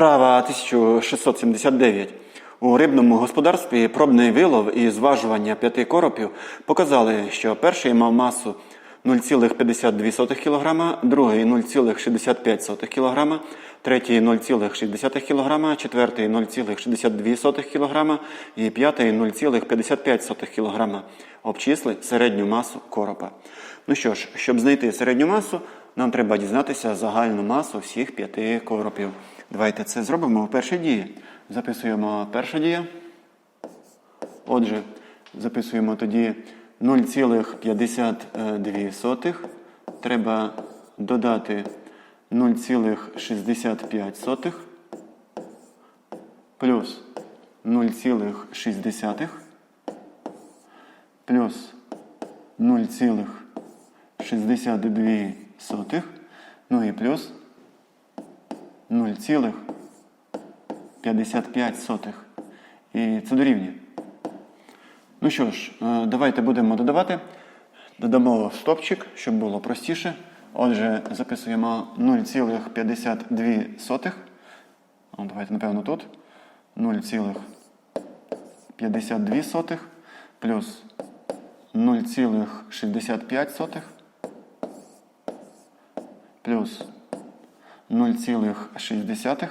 Справа 1679. У рибному господарстві пробний вилов і зважування п'яти коропів показали, що перший мав масу 0,52 кг, другий 0,65 кг, третій 0,6 кг, четвертий 0,62 кг і п'ятий 0,55 кг. Обчисли середню масу коропа. Ну що ж, щоб знайти середню масу, нам треба дізнатися загальну масу всіх п'яти коропів. Давайте це зробимо в першій дії. Записуємо перша дія. Отже, записуємо тоді 0,52. Треба додати 0,65 плюс 0,6 плюс 0,62, ну і плюс 0,55. І це дорівнює. Ну що ж, е, давайте будемо додавати. Додамо в стопчик, щоб було простіше. Отже, записуємо 0,52. О, Давайте, напевно, тут. 0,52 плюс 0,65 плюс 0,6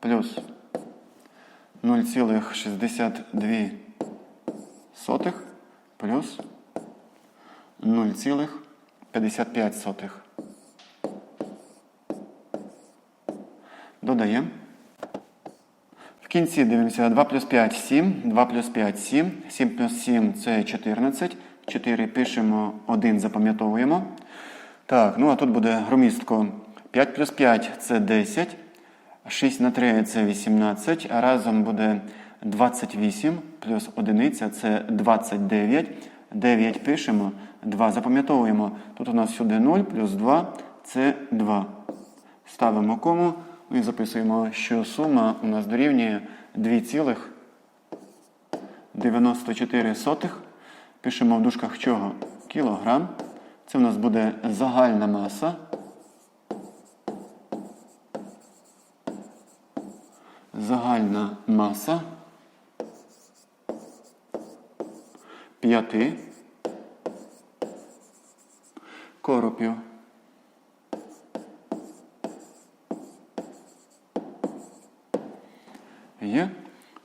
плюс 0,62 плюс 0,55. Додаємо. В кінці дивимося 2 плюс 5 7, 2 плюс 5 7, 7 плюс 7 це 14. 4 пишемо, 1 запам'ятовуємо. Так, ну а тут буде громістко. 5 плюс 5 це 10. 6 на 3 це 18, а разом буде 28 плюс 1 це 29. 9 пишемо, 2 запам'ятовуємо. Тут у нас сюди 0 плюс 2 це 2. Ставимо кому і записуємо, що сума у нас дорівнює 2,94. Пишемо в дужках чого? Кілограм. Це у нас буде загальна маса. Загальна маса п'яти коропів. Є.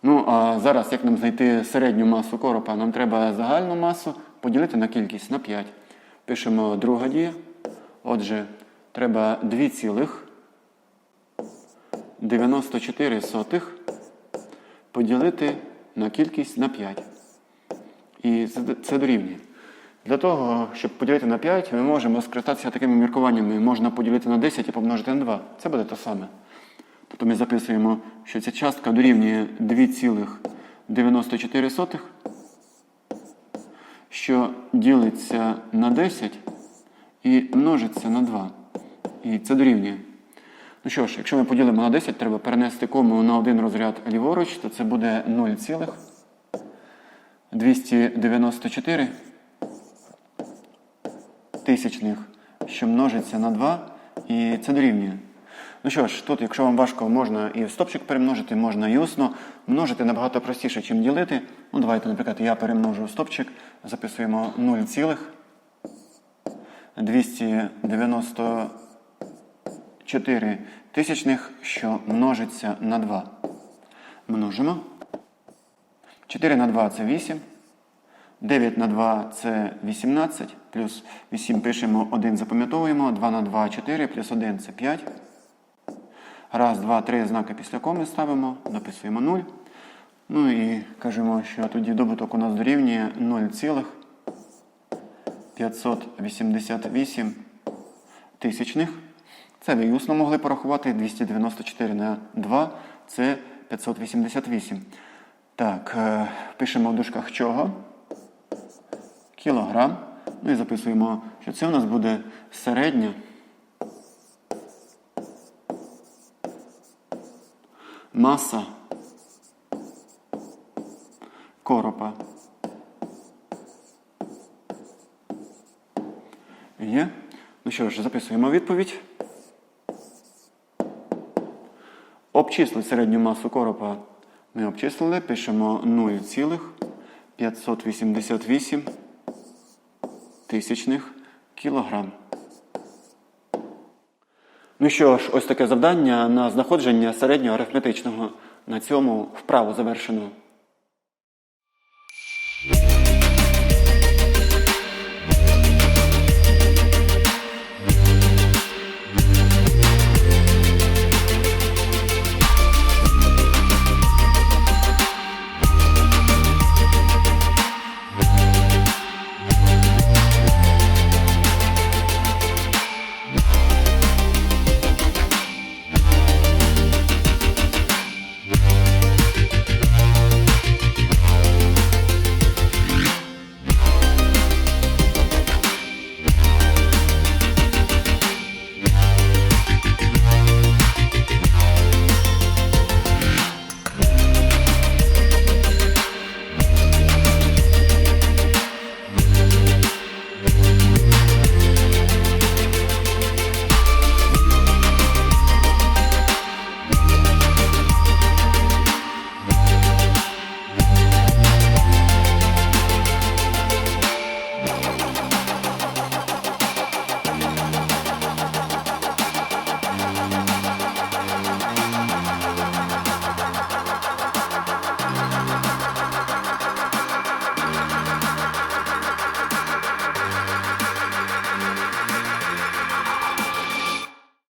Ну, а зараз, як нам знайти середню масу коропа, нам треба загальну масу поділити на кількість на 5. Пишемо друга дія. Отже, треба 2,94 поділити на кількість на 5. І це, дорівнює. Для того, щоб поділити на 5, ми можемо скористатися такими міркуваннями. Можна поділити на 10 і помножити на 2. Це буде те саме. Тобто ми записуємо, що ця частка дорівнює 2,94, що ділиться на 10 і множиться на 2. І це дорівнює. Ну що ж, якщо ми поділимо на 10, треба перенести кому на один розряд ліворуч, то це буде 0,294 тисячних, що множиться на 2, і це дорівнює. Ну що ж, тут, якщо вам важко, можна і в стопчик перемножити, можна і усно. Множити набагато простіше, ніж ділити. Ну, давайте, наприклад, я перемножу стопчик, записуємо 0,294 тисячних, що множиться на 2. Множимо. 4 на 2 це 8. 9 на 2 це 18, плюс 8 пишемо, 1 запам'ятовуємо, 2 на 2 4, плюс 1 це 5. Раз, два, три знаки після коми ставимо, написуємо 0. Ну і кажемо, що тоді добуток у нас дорівнює 0,588 тисячних. Це ви усно могли порахувати. 294 на 2 це 588. Так, е, пишемо в дужках чого? Кілограм. Ну і записуємо, що це у нас буде середня. Маса коропа. Є? Ну що ж, записуємо відповідь. Обчислити середню масу коропа ми обчислили, пишемо 0,588 тисячних кілограм. Ну що ж, ось таке завдання на знаходження середнього арифметичного. На цьому вправу завершено.